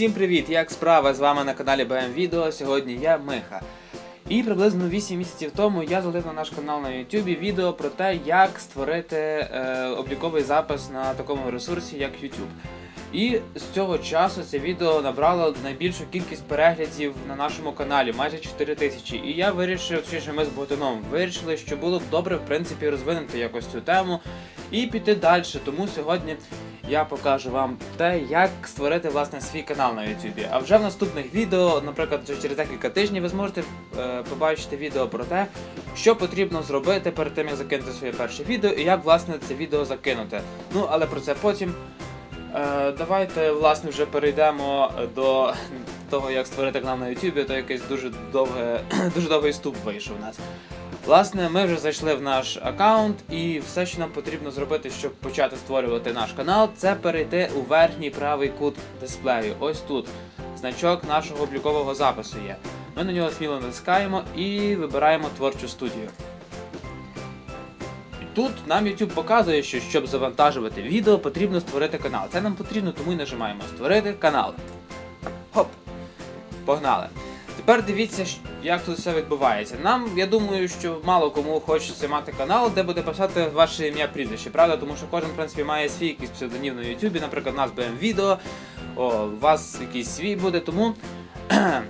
Всім привіт! Як справа з вами на каналі BM Відео. Сьогодні я Миха. І приблизно 8 місяців тому я залив на наш канал на YouTube відео про те, як створити е, обліковий запис на такому ресурсі, як YouTube. І з цього часу це відео набрало найбільшу кількість переглядів на нашому каналі, майже 4 тисячі. І я вирішив, точніше ми з Богданом вирішили, що було б добре в принципі розвинути якось цю тему і піти далі. Тому сьогодні я покажу вам те, як створити власне свій канал на YouTube. А вже в наступних відео, наприклад, вже через декілька тижнів, ви зможете е, побачити відео про те, що потрібно зробити перед тим, як закинути своє перше відео, і як власне це відео закинути. Ну, але про це потім. Е, давайте власне вже перейдемо до того, як створити канал на YouTube, то якийсь дуже довге, дуже довгий ступ вийшов у нас. Власне, ми вже зайшли в наш аккаунт, і все, що нам потрібно зробити, щоб почати створювати наш канал, це перейти у верхній правий кут дисплею. Ось тут. Значок нашого облікового запису є. Ми на нього сміло натискаємо і вибираємо творчу студію. Тут нам YouTube показує, що щоб завантажувати відео, потрібно створити канал. Це нам потрібно, тому і нажимаємо Створити канал. Хоп! Погнали! Тепер дивіться, як тут все відбувається. Нам, я думаю, що мало кому хочеться мати канал, де буде писати ваше ім'я прізвище, правда? Тому що кожен, в принципі, має свій якийсь псевдонім на Ютубі, наприклад, у нас БМ відео, у вас якийсь свій буде, тому.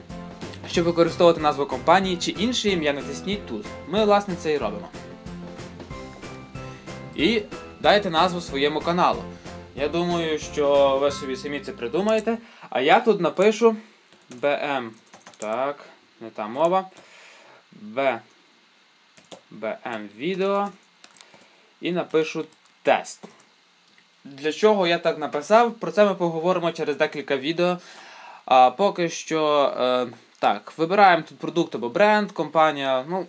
Щоб використовувати назву компанії чи інше ім'я, натисніть тут. Ми, власне, це і робимо. І дайте назву своєму каналу. Я думаю, що ви собі самі це придумаєте. А я тут напишу BM. Так, не та мова. B. BM відео. І напишу тест. Для чого я так написав? Про це ми поговоримо через декілька відео. А поки що. Е, так, вибираємо тут продукт або бренд, компанія. ну,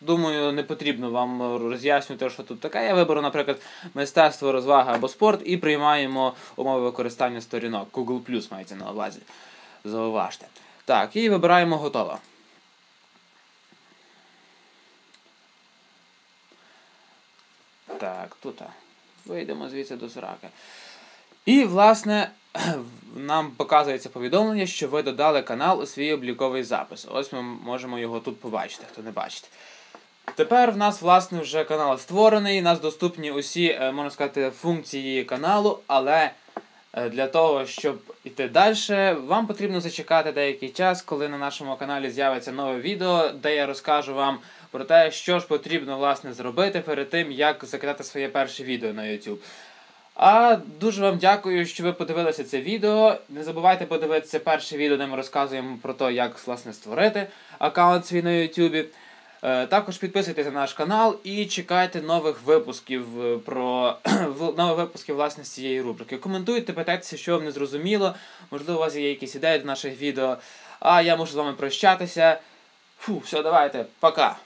Думаю, не потрібно вам роз'яснювати, що тут таке. Я виберу, наприклад, мистецтво, розвага або спорт і приймаємо умови використання сторінок. Google мається на увазі. Зауважте. Так, і вибираємо готово. Так, тут. Вийдемо звідси до сраки. І, власне, нам показується повідомлення, що ви додали канал у свій обліковий запис. Ось ми можемо його тут побачити, хто не бачить. Тепер в нас, власне, вже канал створений, у нас доступні усі, е, можна сказати, функції каналу, але для того, щоб йти далі, вам потрібно зачекати деякий час, коли на нашому каналі з'явиться нове відео, де я розкажу вам про те, що ж потрібно власне зробити перед тим, як закидати своє перше відео на YouTube. А дуже вам дякую, що ви подивилися це відео. Не забувайте подивитися перше відео, де ми розказуємо про те, як власне створити аккаунт свій на YouTube. Е, також підписуйтесь на наш канал і чекайте нових випусків е, про нових випусків власне з цієї рубрики. Коментуйте, питайтеся, що вам не зрозуміло. Можливо, у вас є якісь ідеї до наших відео. А я можу з вами прощатися. Фу, все, давайте, пока.